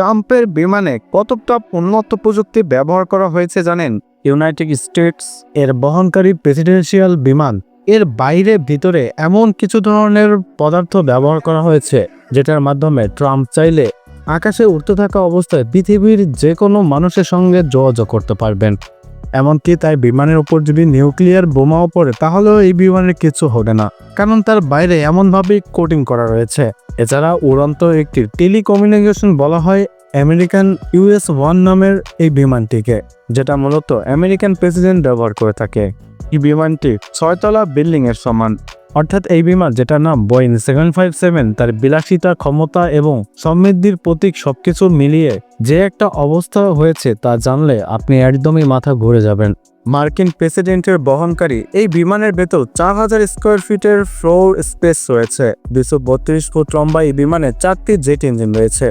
ট্রাম্পের বিমানে কতটা উন্নত প্রযুক্তি ব্যবহার করা হয়েছে জানেন? ইউনাইটেড স্টেটস এর বহনকারী প্রেসিডেন্সিয়াল বিমান এর বাইরে ভিতরে এমন কিছু ধরনের পদার্থ ব্যবহার করা হয়েছে, যেটার মাধ্যমে ট্রাম্প চাইলে আকাশে উঠতে থাকা অবস্থায় পৃথিবীর যে কোনো মানুষের সঙ্গে যোগাযোগ করতে পারবেন। এমনকি তাই বিমানের উপর যদি নিউক্লিয়ার বোমাও পড়ে, তাহলেও এই বিমানের কিছু হবে না। কারণ তার বাইরে এমনভাবে কোটিং করা রয়েছে। এছাড়া উড়ন্ত একটি টেলিকমিউনিকেশন বলা হয় আমেরিকান ইউএস ওয়ান নামের এই বিমানটিকে, যেটা মূলত আমেরিকান প্রেসিডেন্ট ব্যবহার করে থাকে। এই বিমানটি ছয়তলা বিল্ডিং এর সমান। অর্থাৎ এই বিমান, যেটার নাম বোয়িং সেভেন ফাইভ সেভেন তার বিলাসিতা, ক্ষমতা এবং সমৃদ্ধির প্রতীক সবকিছু মিলিয়ে যে একটা অবস্থা হয়েছে তা জানলে আপনি একদমই মাথা ঘুরে যাবেন। মার্কিন প্রেসিডেন্টের বহনকারী এই বিমানের ভেতর চার হাজার স্কোয়ার ফিটের ফ্লোর স্পেস রয়েছে। দুশো বত্রিশ ফুট লম্বা এই বিমানে চারটি জেট ইঞ্জিন রয়েছে।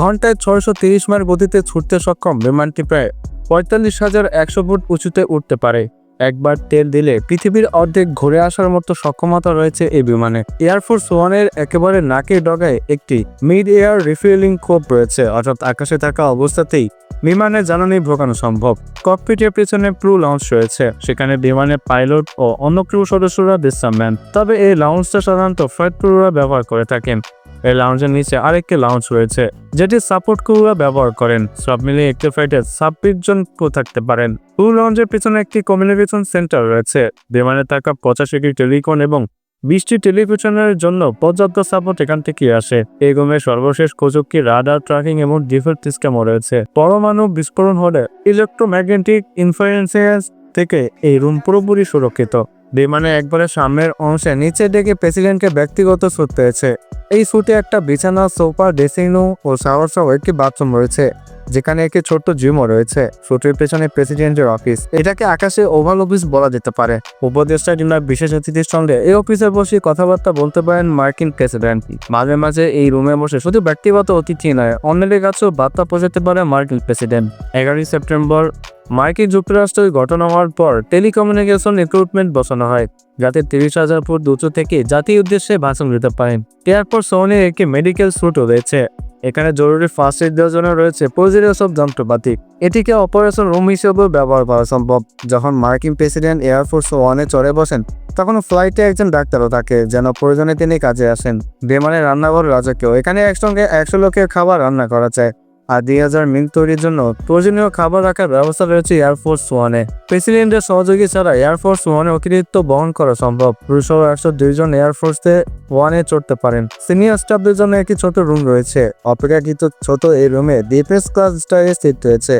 ঘন্টায় ছয়শো তিরিশ মাইল গতিতে ছুটতে সক্ষম বিমানটি প্রায় পঁয়তাল্লিশ হাজার একশো ফুট উঁচুতে উঠতে পারে। একবার তেল দিলে পৃথিবীর অর্ধেক ঘুরে আসার মতো সক্ষমতা রয়েছে এই বিমানে। এয়ারফোর্স ওয়ানের একেবারে নাকের ডগায় একটি মিড এয়ার রিফুয়েলিং কোপ রয়েছে, অর্থাৎ আকাশে থাকা অবস্থাতেই বিমানে জ্বালানি ভোগানো সম্ভব। ককপিটের পেছনে ক্রু লঞ্চ রয়েছে, সেখানে বিমানের পাইলট ও অন্য ক্রু সদস্যরা বিশ্রাম নেন। তবে এই লাউঞ্জটা সাধারণত ফ্লাইট ক্রুরা ব্যবহার করে থাকেন। এই লাউঞ্জের নিচে আরেকটি লাউঞ্জ রয়েছে, যেটি সাপোর্ট ক্রুরা ব্যবহার করেন। সব মিলিয়ে একটি ফ্লাইটে ছাব্বিশ জন ক্রু থাকতে পারেন। ক্রু লাউঞ্জের পিছনে একটি কমিউনিকেশন সেন্টার রয়েছে। বিমানে থাকা পঁচাশিটি টেলিকন এবং বিশটি টেলিভিশনের জন্য পর্যাপ্ত সাপোর্ট এখান থেকে আসে। এই রুমে সর্বশেষ প্রযুক্তি রাডার ট্র্যাকিং এবং ডিফেন্স সিস্টেমও রয়েছে। পরমাণু বিস্ফোরণ হলে ইলেকট্রোম্যাগনেটিক ইনফ্লুয়েন্সেস থেকে এই রুম পুরোপুরি সুরক্ষিত। বিমানে একবারে সামনের অংশে নিচে ডেকে প্রেসিডেন্টকে ব্যক্তিগত স্যুট পেয়েছে। এই স্যুটে একটা বিছানা, সোফা, ড্রেসিং রুম ও শাওয়ার সহ একটি বাথরুম রয়েছে, যেখানে একটি ছোট্ট জিমও রয়েছে। স্যুটের পেছনে প্রেসিডেন্টের অফিস। এটাকে আকাশে ওভাল অফিস বলা যেতে পারে। উপদেষ্টা কিংবা বিশেষ অতিথির সঙ্গে এই অফিসে বসে কথাবার্তা বলতে পারেন মার্কিন প্রেসিডেন্ট। মাঝে মাঝে এই রুমে বসে শুধু ব্যক্তিগত অতিথি নয় অন্যদের কাছেও বার্তা পৌঁছাতে পারে মার্কিন প্রেসিডেন্ট। এগারোই সেপ্টেম্বর মার্কিন যুক্তরাষ্ট্রের ঘটনা হওয়ার পর টেলিকমিউনিকেশন রিক্রুটমেন্ট বসানো হয়, যাতে তিরিশ হাজার ফুট উঁচু থেকে জাতীয় উদ্দেশ্যে ভাষণ দিতে পারেন এয়ারপোর্ট সোহনের একটি মেডিকেল স্যুটও রয়েছে। এখানে জরুরি ফার্স্ট এড দেওয়ার জন্য রয়েছে প্রয়োজনীয় সব যন্ত্রপাতি। এটিকে অপারেশন রুম হিসেবেও ব্যবহার করা সম্ভব। যখন মার্কিন প্রেসিডেন্ট এয়ারফোর্স ওয়ানে চড়ে বসেন তখন ফ্লাইটে একজন ডাক্তারও থাকে, যেন প্রয়োজনে তিনি কাজে আসেন। বিমানের রান্নাঘর রাজকীয়। এখানে একসঙ্গে একশো লোকের খাবার রান্না করা যায়। আর দুই হাজার মিল তৈরির জন্য প্রয়োজনীয় খাবার রাখার ব্যবস্থা রয়েছে এয়ারফোর্স ওয়ানে প্রেসিডেন্টের সহযোগী ছাড়া এয়ারফোর্স ওয়ানে অতিরিক্ত বহন করা সম্ভব। দুশো একশো দুইজন এয়ারফোর্সে ওয়ানে চড়তে পারেন। সিনিয়র স্টাফদের জন্য একটি ছোট রুম রয়েছে। অপেক্ষাকৃত ছোট এই রুমে ডিফেন্স ক্লাস স্টাইলে স্থিত রয়েছে।